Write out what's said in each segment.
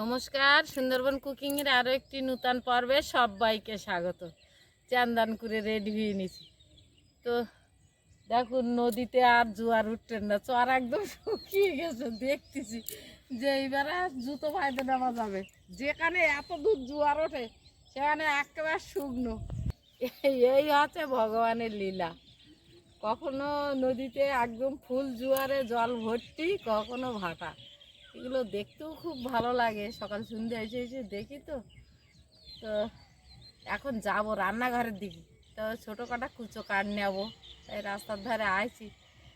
নমস্কার, সুন্দরবন কুকিংয়ের আরও একটি নূতন পর্বে সবাইকে স্বাগত। চান্দান করে রেডি হয়ে নিছি। তো দেখুন, নদীতে আর জোয়ার উঠতেন না, চর একদম শুকিয়ে গেছে, দেখতেছি যে এইবার আর জুতো পাইতে নেওয়া যাবে। যেখানে এত দূর জোয়ার ওঠে, সেখানে একেবারে শুকনো। এই এই হচ্ছে ভগবানের লীলা। কখনো নদীতে একদম ফুল জোয়ারে জল ভর্তি, কখনো ভাটা। এগুলো দেখতেও খুব ভালো লাগে। সকাল সন্ধ্যে এসে এসে দেখি তো। তো এখন যাব রান্নাঘরের দিকে। তো ছোটো কাটা কুচো কাঠ নেব। তাই রাস্তার ধারে আইছি।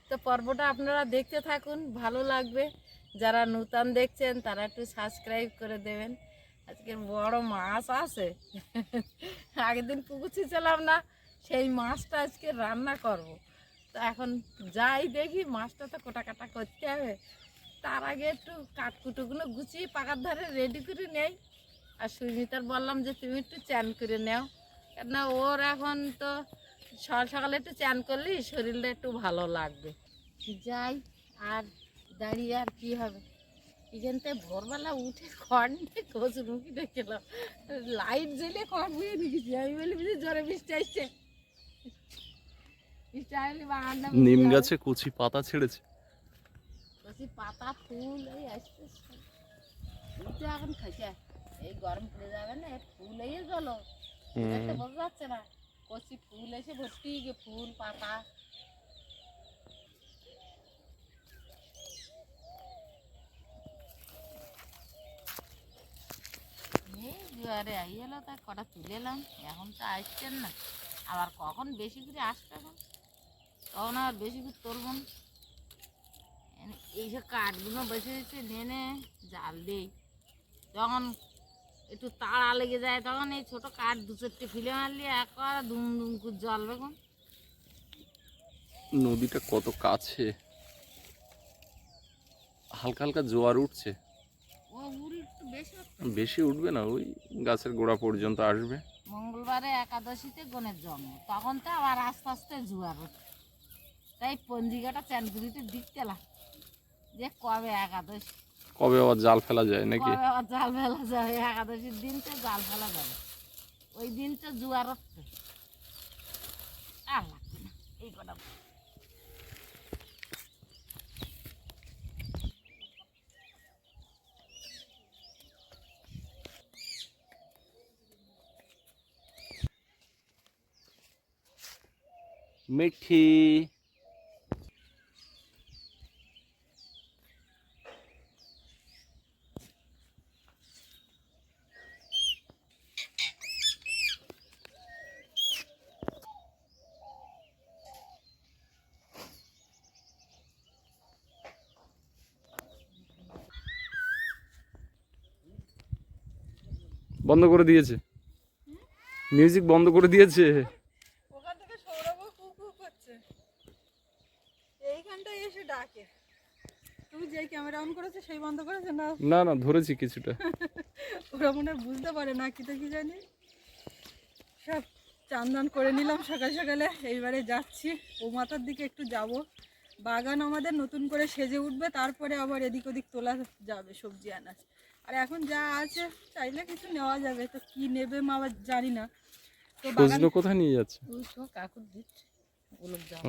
তো পর্বটা আপনারা দেখতে থাকুন, ভালো লাগবে। যারা নূতন দেখছেন, তারা একটু সাবস্ক্রাইব করে দেবেন। আজকে বড় মাছ আছে। আগের দিন পুকুর ছিলাম না, সেই মাছটা আজকে রান্না করব। তো এখন যাই দেখি, মাছটা তো কোটা কাটা করতে হবে। তার আগে একটু কাঠকুটোগুলো গুছিয়ে পাকার ধারে রেডি করে নেই। আর সুমিতার বললাম যে তুমি একটু চ্যান করে নাও। কেননা ওর এখন তো সকাল সকালে একটু চ্যান করলেই শরীরটা একটু ভালো লাগবে। যাই আর দাঁড়িয়ে আর কি হবে? এখান থেকে ভোরবেলা উঠে খড় নিয়ে কচুর মুখি দেখলাম। লাইট জ্বলে খড় বুঝে দেখেছি আমি বলি বুঝি জ্বরে বৃষ্টি আসছে। নিম গাছে কচি পাতা ছেড়েছে। কচি পাতা ফুল এই আসতে ফুলতে এখন খাইছে। এই গরম পড়ে যাবে না ফুল এই গেল বোঝা যাচ্ছে না। কচি ফুল এসে ভর্তি গে ফুল পাতা। জোয়ারে আই এলো তা কটা তুলে এলাম। এখন তো আসছেন না। আবার কখন বেশি করে আসবে এখন? তখন আর বেশি করে তুলব এইসব কাঠগুলো বসে বসে নেনে জাল দিই যখন একটু তাড়া লেগে যায় তখন এই ছোট কাঠ দু চারটে ফিলে মারলে একবার দুম দুম করে জ্বলবে কোন নদীটা কত কাছে। হালকা হালকা জোয়ার উঠছে। ও উড়ি একটু বেশি উঠবে না ওই গাছের গোড়া পর্যন্ত আসবে। মঙ্গলবারে একাদশীতে গণের জন্ম তখন তো আবার আস্তে আস্তে জোয়ার ওঠে তাই পঞ্জিকাটা চ্যানপুরিতে দিকতেলাম যে কবে একাদশী? কবে আবার জাল ফেলা যায় নাকি? কবে আবার জাল ফেলা যাবে একাদশীর দিন তো জাল ফেলা যাবে। ওই দিন তো জোয়ার উঠতে আর লাগবে না। এই কটা মিঠি। বন্ধ করে দিয়েছে। মিউজিক বন্ধ করে দিয়েছে। ওখান থেকে সৌরভ করছে। এসে ডাকে। তুমি যেই ক্যামেরা অন করেছ সেই বন্ধ করেছে না? না না ধরেছি কিছুটা। ওরা মনে বুঝতে পারে না কি তো কি জানি। সব চান্দান করে নিলাম সকাল সকালে। এইবারে যাচ্ছি। ও মাথার দিকে একটু যাব। বাগান আমাদের নতুন করে সেজে উঠবে তারপরে আবার এদিক ওদিক তোলা যাবে সবজি আনাজ আর এখন যা আছে চাইলে কিছু নেওয়া যাবে। তো কি নেবে মা আবার জানি না। তো কোথায় নিয়ে যাচ্ছে? কাকুর দিচ্ছে গোলক জাম।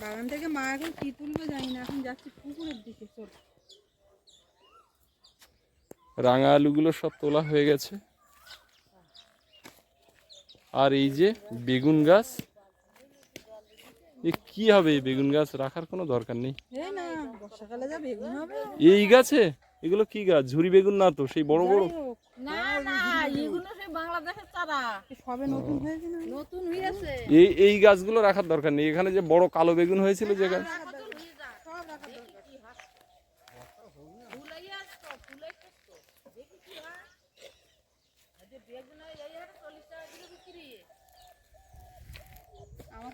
বাগান থেকে মা এখন কি তুলবে জানি না এখন যাচ্ছি পুকুরের দিকে চল রাঙা আলুগুলো সব তোলা হয়ে গেছে। আর এই যে বেগুন গাছ এ কি হবে এই বেগুন গাছ? রাখার কোনো দরকার নেই। এই গাছে? এগুলো কি গাছ? ঝুরি বেগুন না তো? সেই বড় বড়? যাই হোক, না না এগুলো সেই বাংলাদেশের চারা। সবে নতুন হয়েছে না? নতুন হয়েছে এই এই গাছগুলো রাখার দরকার নেই। এখানে যে বড় কালো বেগুন হয়েছিল যে গাছ?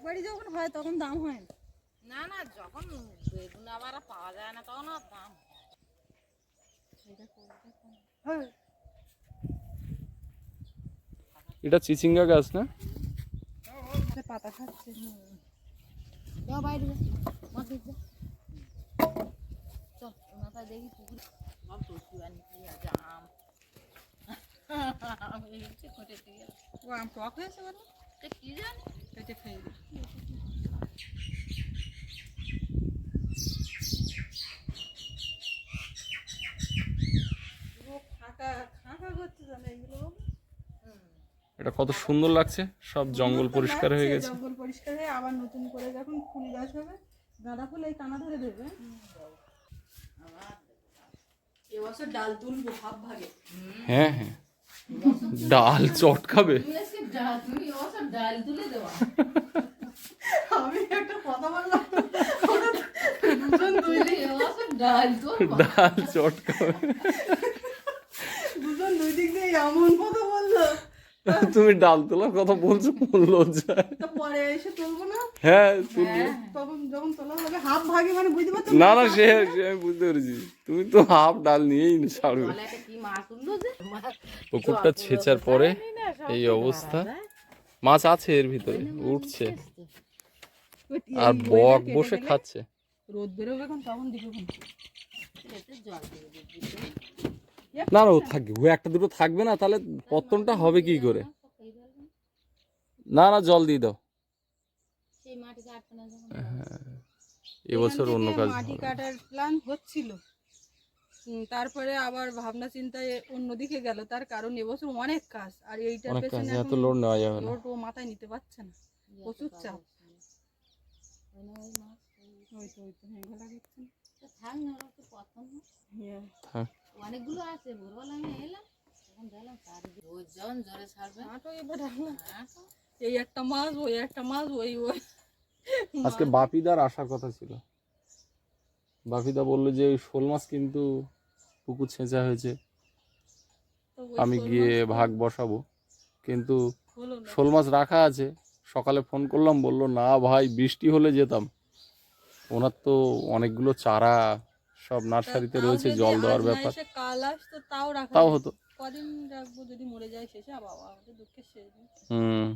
বাড়ি যখন হয় তখন দাম হয় না। না না যখন বেগুন আবার আর পাওয়া যায় না তখন আর দাম হয়। এটা চিচিঙ্গা গাছ না? পাতা খাচ্ছে। যাও বাইরে মাছ ধরতে। দেখি পুকুর। আম আমি ইচ্ছে করে দিয়ে ও আম টক হয়েছে বলো কি জানি? এটা কত সুন্দর লাগছে সব জঙ্গল পরিষ্কার হয়ে গেছে। জঙ্গল পরিষ্কার হয়ে আবার নতুন করে যখন ফুল গাছ হবে গাঁদা ফুল এই কানা ধরে দেবে। এবছর ডাল তুলবো হাফ ভাগে। হ্যাঁ হ্যাঁ। ডাল চট খাবে? ডাল চট চটকাবে দুজন দুই দিক দিয়ে এমন কথা বলল। তুমি ডাল তোলার কথা বলছো কোন লজ্জায় পরে এসে তুলবো না? হ্যাঁ তুলবো। তখন যখন তোলা হবে হাফ ভাগে মানে বুঝতে পারছ না? না সে সে আমি বুঝতে পেরেছি। তুমি তো হাফ ডাল নিয়েই না ছাড়বে পুকুরটা ছেঁচার পরে এই অবস্থা। মাছ আছে এর ভিতরে উঠছে। আর বক বসে খাচ্ছে। রোদ বেরোবে এখন তখন দিকে জল না না ও থাকবে। ও একটা দুটো থাকবে না তাহলে পত্তনটা হবে কি করে? না না জল দিয়ে দাও। মাটি কাটতে না যখন এবছর অন্য কাজ মাটি কাটার প্ল্যান হচ্ছিল। তারপরে আবার ভাবনা চিন্তায় অন্যদিকে গেল। তার কারণ এবছর অনেক কাজ আর এইটার পেছনে এত লোড নেওয়া যাবে না। লোড ও মাথায় নিতে পারছে না। প্রচুর চাপ। ওই তো ওই তো থাক না তো প্রথম হ্যাঁ। হ্যাঁ অনেকগুলো আছে ভোরবেলা আমি এলাম তখন দেখলাম চারিদিকে রোজ জোরে ছাড়বে। এবার। হ্যাঁ তো। এই একটা মাছ ওই একটা মাছ ওই ওই। আজকে বাপিদার আসার কথা ছিল। বাপিদা বলল যে ওই শোল মাছ কিন্তু পুকুর ছেঁচা হয়েছে। আমি গিয়ে ভাগ বসাবো। কিন্তু শোল মাছ রাখা আছে। সকালে ফোন করলাম বলল না ভাই বৃষ্টি হলে যেতাম। ওনার তো অনেকগুলো চারা সব নার্সারিতে রয়েছে জল দেওয়ার ব্যাপার। তাও রাখা হতো। কদিন রাখব যদি মরে যায় শেষে আ বাবা আমাদের দুঃখের শেষ হুম।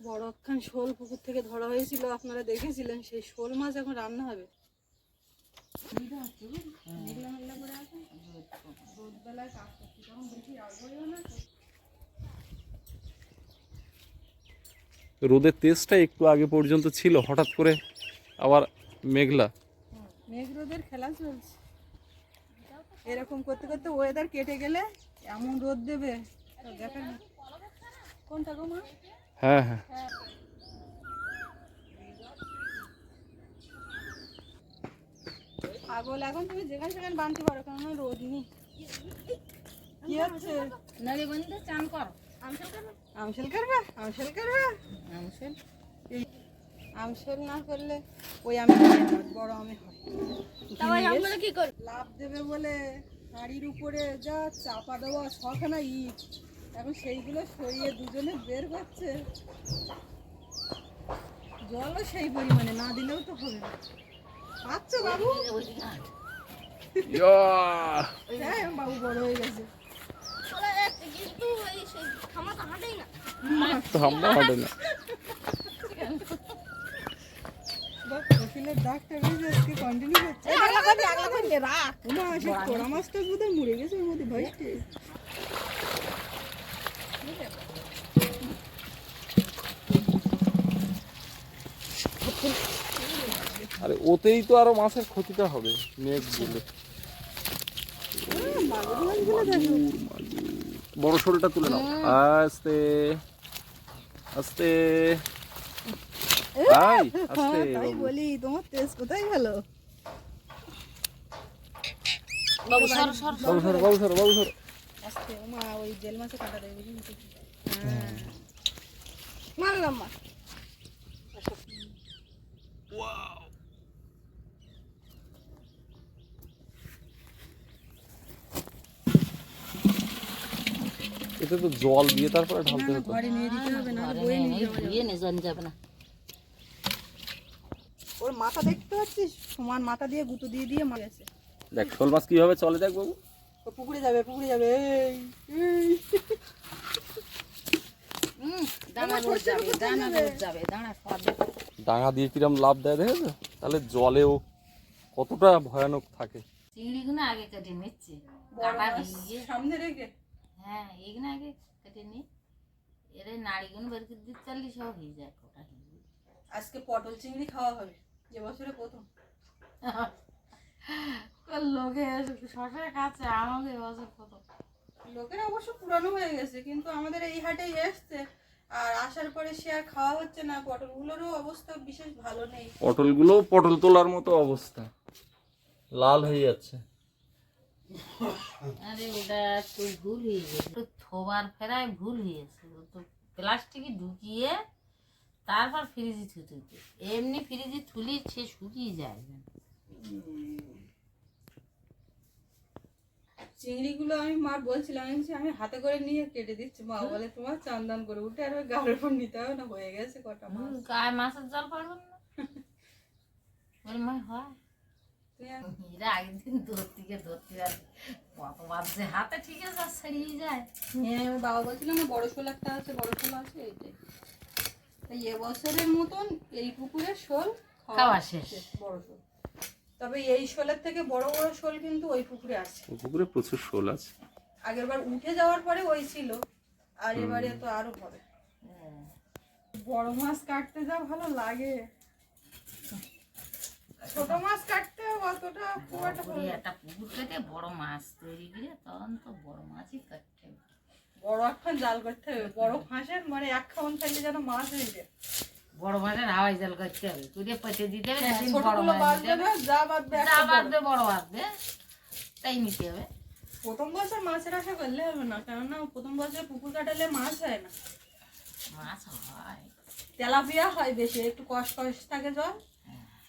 বড় একখান শোল পুকুর থেকে ধরা হয়েছিল আপনারা দেখেছিলেন সেই শোল মাছ এখন রান্না হবে। রোদের তেজটা একটু আগে পর্যন্ত ছিল হঠাৎ করে আবার মেঘলা। মেঘ রোদের খেলা চলছে। এরকম করতে করতে ওয়েদার কেটে গেলে এমন রোদ দেবে। তা দেখা নেই। কোনটা গো মা? হ্যাঁ হ্যাঁ। পাগল এখন তুমি যেখানে সেখানে বানতে পারো কারণ রোদ নেই। কি হচ্ছে? বন্ধু চান কর। আমসেল করবা? আমসেল করবা? আমসেল আমসেল না করলে ওই আমি বড় আমি হয়। কি কর লাভ দেবে বলে হাড়ির উপরে যা চাপা দেওয়া ছখানা ইট এখন সেইগুলো সরিয়ে দুজনে বের করছে জলও সেই পরিমাণে না দিলেও তো হবে না। পাচ্ছ বাবু? হ্যাঁ বাবু বড় হয়ে গেছে। তো আমরা হাঁটে না। দাগটা বেশ আজকে কন্টিনিউ হচ্ছে। ওমা, সেই কড়া মাছটা বোধহয় মরে গেছে ওর মধ্যে আরে ওতেই তো আরও মাছের ক্ষতিটা হবে মেঘ দিলে বড় শোলটা তুলে নাও। আস্তে আস্তে। তাই? তাই বলি তোমার তেজ কোথায় গেল? বাবু সর সর বাবু সরো বাবু সরো বাবু সরো। আজকে মা ওই জেল মাছে কাটা দেবে বুঝলি হ্যাঁ। মারলাম মা। এতে তো জল দিয়ে তারপরে ঢালতে হতো। ঘরে নিয়ে দিতে হবে না বয়ে নিয়ে যাবে না। ওর মাথা দেখতে পাচ্ছিস? সমান মাথা দিয়ে গুঁতো দিয়ে দিয়ে মার গেছে। দেখ শোল মাছ কীভাবে চলে দেখ বাবু। ও পুকুরে যাবে পুকুরে যাবে এই এই। হুম দানা রোজ যাবে দানা রোজ যাবে দানা সব ডাঙা দিয়ে কিরম লাভ দেয় দেখেছ? তাহলে জলেও কতটা ভয়ানক থাকে। চিংড়িগুলো আগে কেটে নিচ্ছে। সামনে রেখে। হ্যাঁ এগুলো আগে কেটে নি এর নাড়িগুলো বের করে দিতে পারলে সব যায় কোটা হয়ে যায়। আজকে পটল চিংড়ি খাওয়া হবে। যে বছরে প্রথম। লোকে শশা খাচ্ছে আমাকে এবছর কত লোকের অবশ্য পুরানো হয়ে গেছে কিন্তু আমাদের এই হাটেই এসছে। আর আসার পরে সে আর খাওয়া হচ্ছে না পটলগুলোরও অবস্থা বিশেষ ভালো নেই। পটলগুলো পটল তোলার মতো অবস্থা। লাল হয়ে যাচ্ছে। আরে ওটা একটু ভুল হয়ে গেছে। একটু থোবার ফেরায় ভুল হয়েছে ও তো প্লাস্টিকে ঢুকিয়ে তারপর ফ্রিজে থুতে। এমনি ফ্রিজে থুলি সে শুকিয়ে যায়। চিংড়িগুলো আমি মার বলছিলাম আমি বলছি, আমি হাতে করে নিয়ে কেটে দিচ্ছি। মা বলে তোমার চান্দান করে উঠে আর গালের উপর নিতে হবে না হয়ে গেছে কটা মাছ। গায়ে মাছের জল পড়বে না? বলে মা হয়। এরা আগের দিন ধরতে গিয়ে ধরতে যাচ্ছে কত মাছ যে হাতে ঠিক আছে ছাড়িয়ে যায়। হ্যাঁ বাবা বলছিল না বড় শোল একটা আছে বড় শোল আছে। এইটাই। তাই এবছরের মতন এই পুকুরের শোল খাওয়া শেষ। বড় শোল তবে এই শোলের থেকে বড় বড় শোল কিন্তু ওই পুকুরে আছে ওই পুকুরে প্রচুর শোল আছে আগের বার উঠে যাওয়ার পরে ওই ছিল আর এবারে তো আরও হবে। বড় মাছ কাটতে যা ভালো লাগে ছোট মাছ কাটতে অতটা খুব একটা পুকুরে। একটা পুকুর কেটে বড় মাছ তৈরি করে তখন তো বড় মাছই কাটতে হবে। বড় একটা জাল করতে হবে। বড় ফাঁসের মানে এক খাওয়ান খাইলে যেন মাছ হয়ে যায়। বড় মাছের হাওয়াই জাল করতে হবে। তুলে পেটে দিতে হবে হ্যাঁ, বড় মাছ যা বাঁধবে যা একটা বড়। তাই নিতে হবে। প্রথম বছর মাছের আশা করলে হবে না কেননা প্রথম বছর পুকুর কাটালে মাছ হয় না। মাছ হয়। তেলাপিয়া হয় বেশি একটু কষ কষ থাকে জল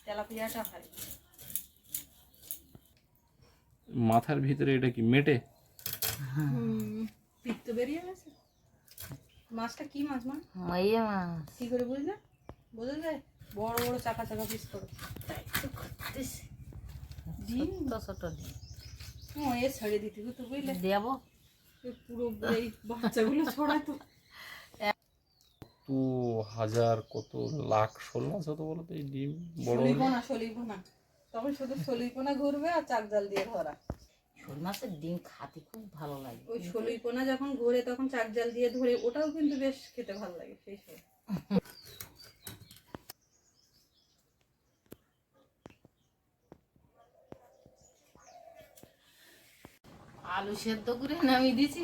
তেলাপিয়াটা হয়। মাথার ভিতরে এটা কি মেটে? পিত্ত বেরিয়ে গেছে? মাছটা কি মাছ মা? মাইয়া মাছ। কি করে বুঝলে বোঝা যায় বড় বড় চাকা চাকা পিস করে। ডিম? ডিম। ও এ ছেড়ে দিতে হতো বুঝলে। দেবো। পুরো এই বাচ্চাগুলো ছড়াতো দু হাজার কত লাখ শোল মাছ হতো বলো তো এই ডিম? বড় হলে? সলিপোনা সলিপোনা তখন শুধু সলিপোনা ঘুরবে আর চাক জাল দিয়ে ধরা। শোল মাছের ডিম খাতে খুব ভালো লাগে। ওই সলিপোনা যখন ঘুরে তখন চাক জাল দিয়ে ধরে ওটাও কিন্তু বেশ খেতে ভালো লাগে সেই আলু সেদ্ধ করে নামিয়ে দিয়েছি।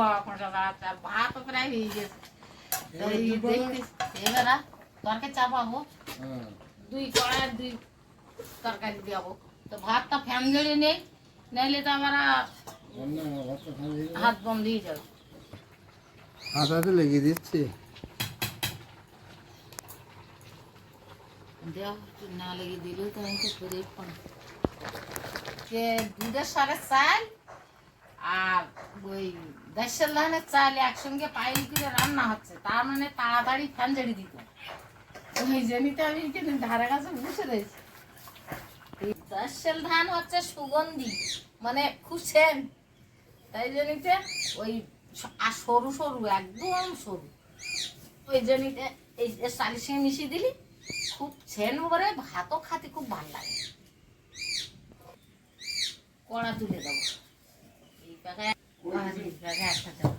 বাবা কটা দাঁড়াচ্ছে আর ভাতও প্রায় হয়ে গেছে। এবার তরকারি চাপাবো। দুই কড়াই দুই তরকারি দেবো তো ভাতটা ফ্যান জড়ে নেই। নাইলে তো আবার হাত বন্ধ হয়ে যাবে। হাতাতে লেগে দিচ্ছি। দেওয়া একটু না লেগে দিলেও তো আমি তো শরীর দুধের সারের চাল আর ওই দেশের ধানের চাল একসঙ্গে পাইল করে রান্না হচ্ছে তার মানে তাড়াতাড়ি ফ্যান জড়ি দিত ওই জন্যই তো আমি এখানে ধারে কাছে বসে রয়েছি। দেশের ধান হচ্ছে সুগন্ধি মানে খুব সেন তাই জন্যতে ওই আর সরু সরু একদম সরু। ওই জন্যতে এই চালের সঙ্গে মিশিয়ে দিলি খুব ছেন করে ভাতও খাতে খুব ভালো লাগে। কড়া তুলে দেবো। এই পাখায় আর এই পাখায় একটা দেবো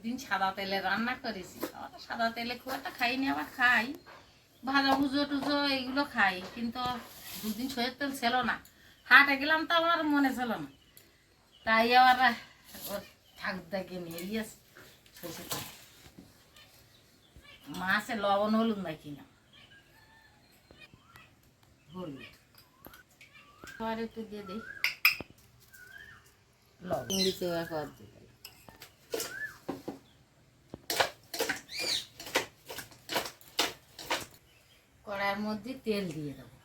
দুদিন সাদা তেলে রান্না করেছি। সাদা তেলে খুব একটা খাইনি, আবার খাই। ভাজা ভুজো টুজো এগুলো খাই, কিন্তু দুদিন সয়ের তেল ছিল না। হাটে গেলাম তো আমার মনে ছিল না। তাই আবার ওর ঠাকুরদাকে নিয়ে। মাছে লবণ, হলুদ না হলুদ আবার একটু দিয়ে দিই। লবণ। চিংড়িতে কড়াইয়ের মধ্যে তেল দিয়ে দেবো।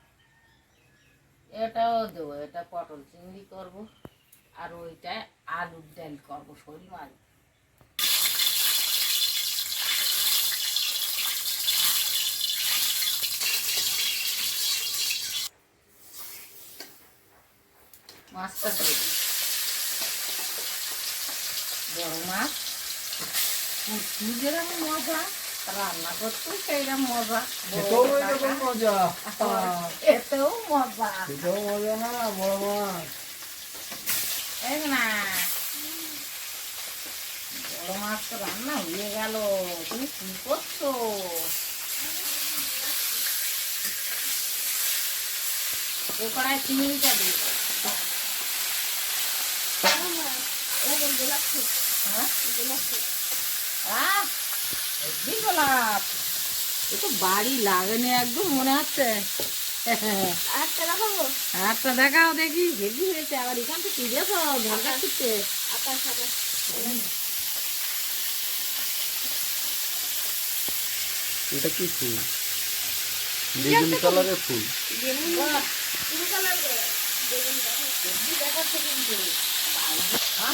এটাও দেবো, এটা পটল চিংড়ি করব, আর ওইটা আলুর ডাল করব, শরীর মাছ মাছটা দিই। বড় মাছ মজা। রান্না করতেও সেইরকম মজা এটাও এরকম মজা। হ্যাঁ, এতেও মজা। মজা না বড় মাছ। এই না বড় মাছ তো রান্না হয়ে গেল তুমি কি করছ? এ কড়াই চিংড়িটা দিয়ে। হ্যাঁ? আহ, গোলাপ। এ তো বাড়ি লাগেনি একদম মনে হচ্ছে। আচ্ছা দেখাও দেখি হেভি হয়েছে। আবার এখান থেকে তুলেছ ঝলকা করতে। এটা কি ফুল? বেগুন কালারের ফুল। দেখাচ্ছে কিন্তু।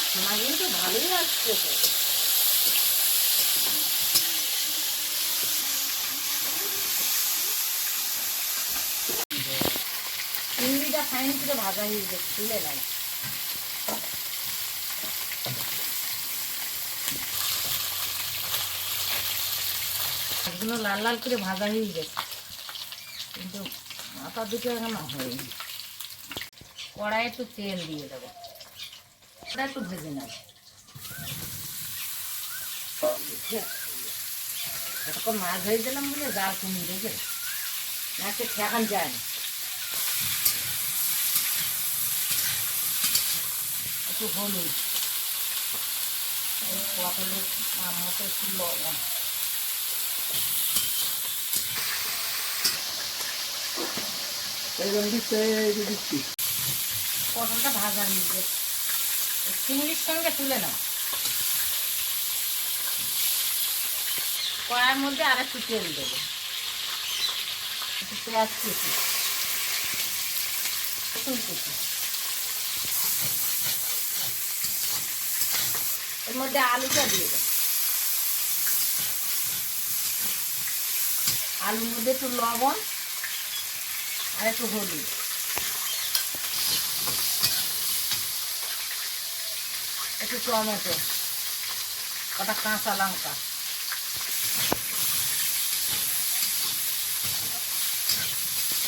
সোনা কিন্তু ভালোই আসছে ফাইন করে ভাজা হয়ে গেছে, তুলে লাল লাল করে ভাজা হয়ে গেছে। কিন্তু মাথা দুটো হয়নি। কড়াই একটু তেল দিয়ে দেবো। ওটা একটু ভেজে নেব। মাছ ধরে দিলাম বলে জাল কমিয়ে রেখে মাছকে ঠেকান যায় না। একটু হলুদ। এই পটলের নাম মতো একটু লবণ। পটলটা ভাজা হয়ে চিংড়ির সঙ্গে তুলে নাও। কড়াইয়ের মধ্যে আর একটু তেল দেবো। একটু পেঁয়াজ রসুন কুচি এর মধ্যে আলুটা দিয়ে দেবো। আলুর মধ্যে একটু লবণ আর একটু হলুদ। একটু টমেটো, কটা কাঁচা লঙ্কা।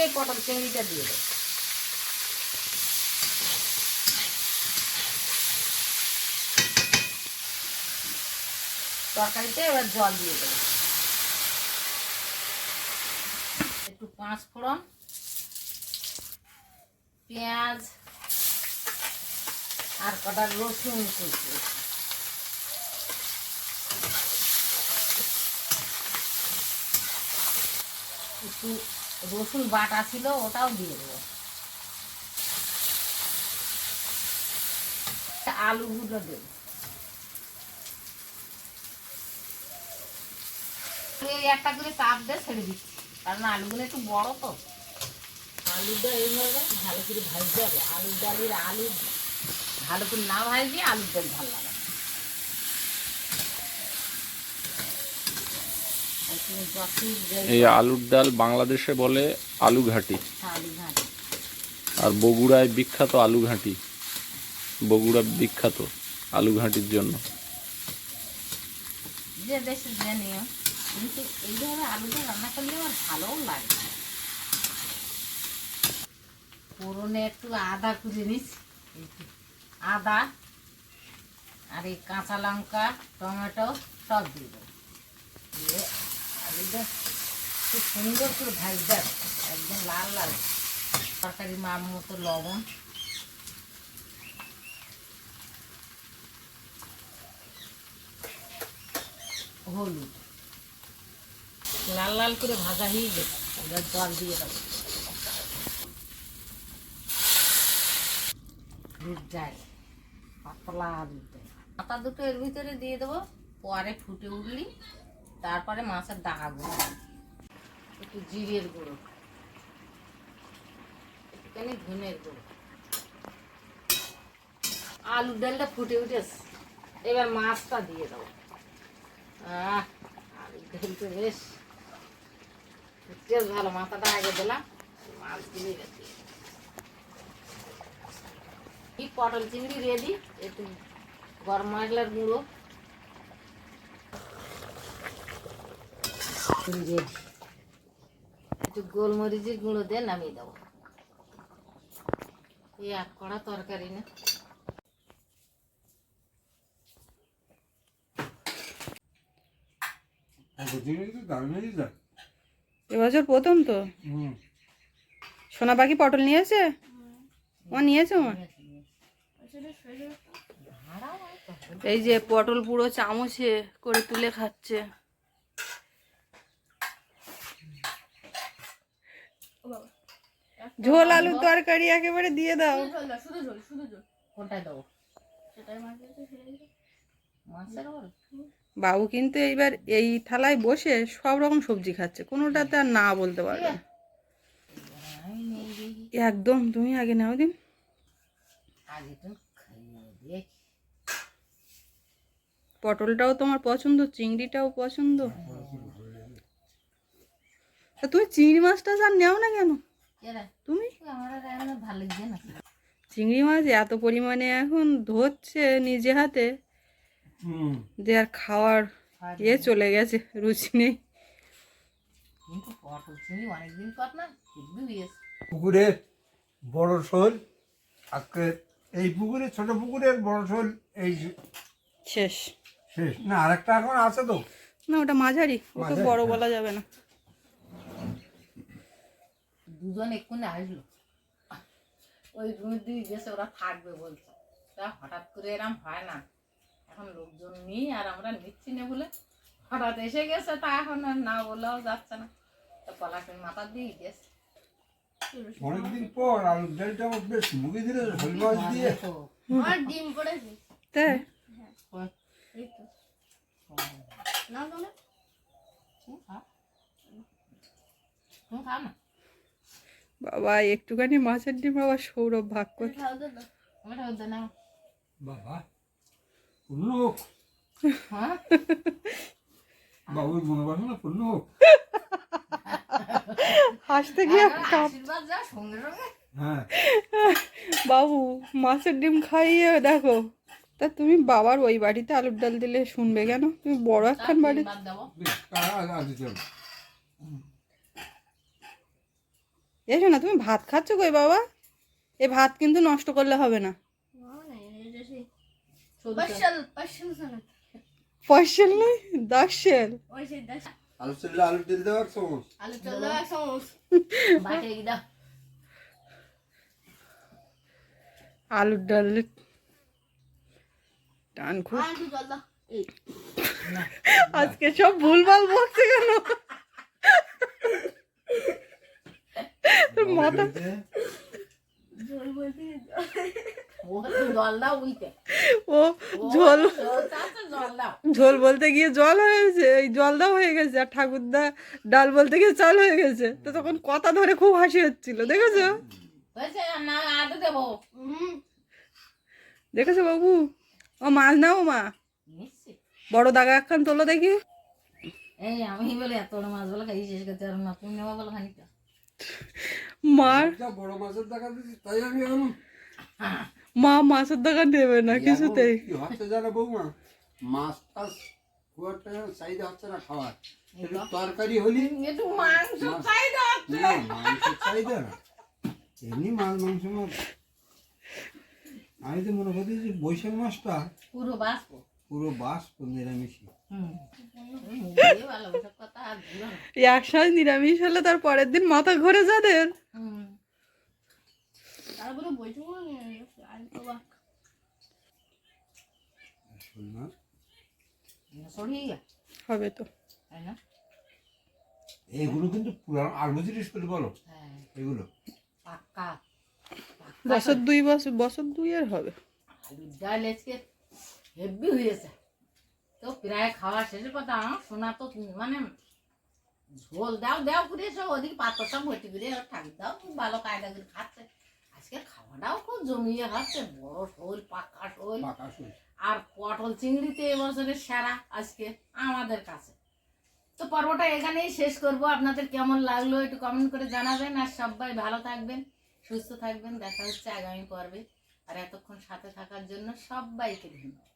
এই পটল চিংড়িটা দিয়ে দেবো। তরকারিতে এবার জল দিয়ে দেবো। একটু পাঁচ ফোড়ন, পেঁয়াজ, আর কটা রসুন কুচি। একটু রসুন বাটা ছিল, ওটাও দিয়ে দেবো। আলুগুলো দেবো। এই একটা করে চাপ দিয়ে ছেড়ে দিচ্ছি। কারণ আলুগুলো একটু বড় তো। আলুটা এইভাবে ভালো করে ভাজতে হবে। আলুর ডালের আলু ভালো করে না ভাজলে আলুর ডাল ভালো লাগে এই আলুর ডাল বাংলাদেশে বলে আলু ঘাটি। আর বগুড়ায় বিখ্যাত আলু ঘাটি। বগুড়া বিখ্যাত আলু ঘাটির জন্য। কিন্তু এইভাবে আলুটা রান্না করলে আমার ভালোও লাগে। ফোড়নে একটু আদা নিচ্ছি একটু আদা আর এই কাঁচা লঙ্কা, টমেটো সব দেবো। দিয়ে আলুটা খুব সুন্দর করে ভাজতে একদম লাল লাল। তরকারি মাপ মতো লবণ। হলুদ। লাল লাল করে ভাজা হয়ে গেছে। জল দিয়ে দেবো। দুধ ডাল পাতলা দুধ ডাল পাতা দুটো এর ভিতরে দিয়ে দেবো পরে ফুটে উঠলি তারপরে মাছের ডাকা গুঁড়ো। একটু জিরের গুঁড়ো। একটুখানি ধনের গুঁড়ো। আলুর ডালটা ফুটে উঠেছে। এবার মাছটা দিয়ে দেবো। আহ আলুর ডাল তো বেশ বেশ ভালো, মাথাটা আগে দিলাম। মাছ দিয়ে গেছি পটল চিংড়ি রেডি একটু গরম মশলার গুঁড়ো। একটু গোলমরিচের গুঁড়ো দিয়ে নামিয়ে দেবো। এই এক কড়া তরকারি না। এবছর প্রথম তো? সোনা পাখি পটল নিয়েছে? ও নিয়েছে আমার এই যে পটল পুরো চামচে করে তুলে খাচ্ছে। ঝোল আলু তরকারি একেবারে দিয়ে দাও। দেবো মাছের বাবু কিন্তু এইবার এই থালায় বসে সব রকম সবজি খাচ্ছে কোনোটাতে আর না বলতে পারবে একদম তুমি আগে নাও দিন। পটলটাও তোমার পছন্দ চিংড়িটাও পছন্দ? তা তুমি চিংড়ি মাছটা আর নেও না কেন? তুমি? চিংড়ি মাছ এত পরিমাণে এখন ধরছে নিজে হাতে। যে আর খাওয়ার ইয়ে চলে গেছে রুচি নেই। পুকুরের বড় শোল আজকে এই পুকুরে ছোট পুকুরের বড় শোল এই শেষ। শেষ। না আরেকটা এখন আছে তো। না ওটা মাঝারি ওকে বড় হ্যাঁ। বলা যাবে না। দুজন এক্ষুনি আসলো। ওই রুমের দিকে গেছে ওরা থাকবে বলছে। তা হঠাৎ করে এরম হয় না। এখন লোকজন নেই আর আমরা নিচ্ছি না বলে। হঠাৎ এসে গেছে তা এখন আর না বলেও যাচ্ছে না। তা পলাশের মাথার দিকে গেছে। অনেকদিন পর আলুর ডালটা আমার বেশ মুখে দিলে মাছ দিয়ে। আর ডিম তাই? না না বাবা একটুখানি মাছের ডিম আবার সৌরভ ভাগ করছে। বাবা। হ্যাঁ? বাবুর মনোবাসনা পূর্ণ হোক হাসতে গিয়ে কাঁপ আশীর্বাদ যা সঙ্গে সঙ্গে। হ্যাঁ। বাবু মাছের ডিম খাইয়ে দেখো। তা তুমি বাবার ওই বাড়িতে আলুর ডাল দিলে শুনবে কেন? তুমি বড় একখান বাড়ি এসো না তুমি ভাত খাচ্ছ কই বাবা? এ ভাত কিন্তু নষ্ট করলে হবে না। শোনা নয় দশের আলু চললে আলু তেল দেওয়া এক আলু চল দাও এক চামচ বাইরে গিয়ে দাও আলুর ডাল টান খুব আজকে সব ভুলভাল বলছে কেন মাথা ও ঝোল ঝোল বলতে গিয়ে জল হয়ে গেছে এই জল দাও হয়ে গেছে আর ঠাকুরদা ডাল বলতে গিয়ে চাল হয়ে গেছে। তো তখন কথা ধরে খুব হাসি হচ্ছিল দেখেছ? দেখেছ বাবু? ও মাছ নাও মা। বড় দাগা একখান তোলো দেখি। এই আমি বলে এত বড় মাছ বলে খাই শেষ করতে পারব না। তুমি নেওয়া বলো খানিকটা। মার বড় মাছের দেখা দিচ্ছি তাই আমি মা মাছের দোকান নেবে না কিছুতেই। হচ্ছে জানো বৌমা? মাছ টাছ একটা চাহিদা হচ্ছে না খাওয়ার। তরকারি হলি একটু মাংস চাহিদা না এমনি মাছ মাংস মাছ। আমি তো মনে করছি যে বৈশাখ মাসটা পুরো বাঁচবো পুরো বাস নিরামিষই। এই একসাথে নিরামিষ হলে তার পরের দিন মাথা ঘুরে যাদের। তারপরে বইতে হবে তো তাই এইগুলো কিন্তু পুরানো আলু জিনিস করে বলো হ্যাঁ এগুলো বছর দুই বছর বছর দুইয়ের হবে ডাল আজকে হেভি হয়েছে তো প্রায় খাওয়া শেষের কথা শোনা তো মানে ঝোল দাও দাও করে সব ওদিকে পাত্র সব ভর্তি করে ঠাকুর দাও খুব ভালো কায়দা করে খাচ্ছে আজকে খাওয়াটাও খুব জমিয়ে খাচ্ছে বড় শোল পাকা শোল। আর পটল চিংড়িতে এবছরের সেরা আজকে আমাদের কাছে। তো পর্বটা এখানেই শেষ করব। আপনাদের কেমন লাগল একটু কমেন্ট করে জানাবেন। আর সবাই ভালো থাকবেন সুস্থ থাকবেন। দেখা হচ্ছে আগামী পর্বে। আর এতক্ষণ সাথে থাকার জন্য সবাইকে ধন্যবাদ।